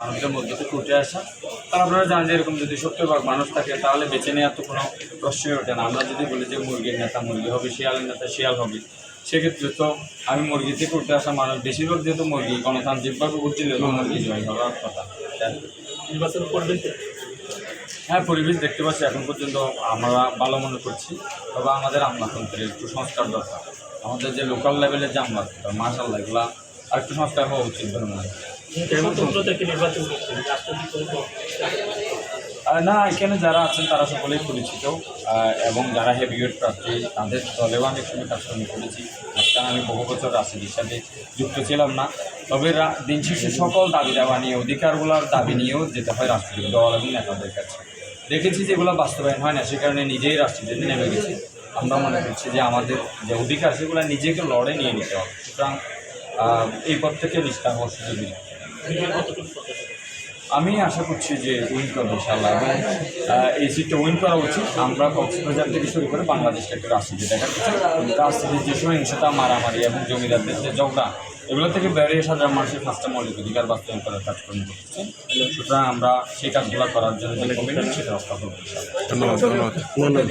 মানুষদের মধ্যে থেকে উঠে আসা। আর আপনারা জানেন যে এরকম যদি সত্তর ভাগ মানুষ থাকে তাহলে বেছে নেওয়ার তো কোনো প্রশ্নই ওঠে না। আমরা যদি বলি যে মুরগির নেতা মুরগি হবে শিয়ালের নেতা শিয়াল হবে সেক্ষেত্রে তো আমি মুরগি থেকে উঠে আসা মানুষ বেশিরভাগ যেহেতু মুরগি গণতান্ত্রিকভাবে উঠছিল মুরগি জয় হওয়ার কথা। নির্বাচন করবেন? হ্যাঁ পরিবেশ দেখতে পাচ্ছি। এখন পর্যন্ত আমরা ভালো মনে করছি। তবে আমাদের আমলাতন্ত্রের একটু সংস্কার দরকার। আমাদের যে লোকাল লেভেলের যে আমলাতন্ত্র মার্শাল্লাহ এগুলা আর একটু সংস্কার হওয়া উচিত বলে মনে হয় আর না, এখানে যারা আছেন তারা সকলেই পরিচিত এবং যারা হেভিওয়েট প্রার্থী, তাদের দলেও আমি একসঙ্গে কাজকর্ম করেছি। আজকাল আমি বহু বছর রাজনীতির সাথে যুক্ত ছিলাম না। তবে দিন শেষে সকল দাবি দাবা নিয়ে, অধিকারগুলোর দাবি নিয়েও যেতে হয় রাজনৈতিক দল এবং নেতাদের কাছে। দেখেছি যেগুলো বাস্তবায়ন হয় না, সে কারণে নিজেই রাজনীতিতে নেমে গেছি। আমরা মনে করছি যে আমাদের যে অধিকার, সেগুলো নিজেকে লড়ে নিয়ে নিতে হবে। সুতরাং এই পথ থেকে নিষ্ঠা হওয়ার সুযোগ আমি আশা করছি যে উইন করব ইনশাল্লাহ এবং এই সিটটা উইন করা উচিত। আমরা কক্সবাজার থেকে শুরু করে বাংলাদেশকে একটা রাজনীতি দেখা যাচ্ছে রাজনীতির যে সহিংসতা, মারামারি এবং জমিদারদের যে ঝগড়া, এগুলো থেকে বেরিয়ে সাধারণ মানুষের পাঁচটা মৌলিক অধিকার বাস্তবায়ন করার কাজকর্ম করতেছে সুতরাং আমরা সেই কাজগুলো করার জন্য সেটা রক্ষা করব ধন্যবাদ।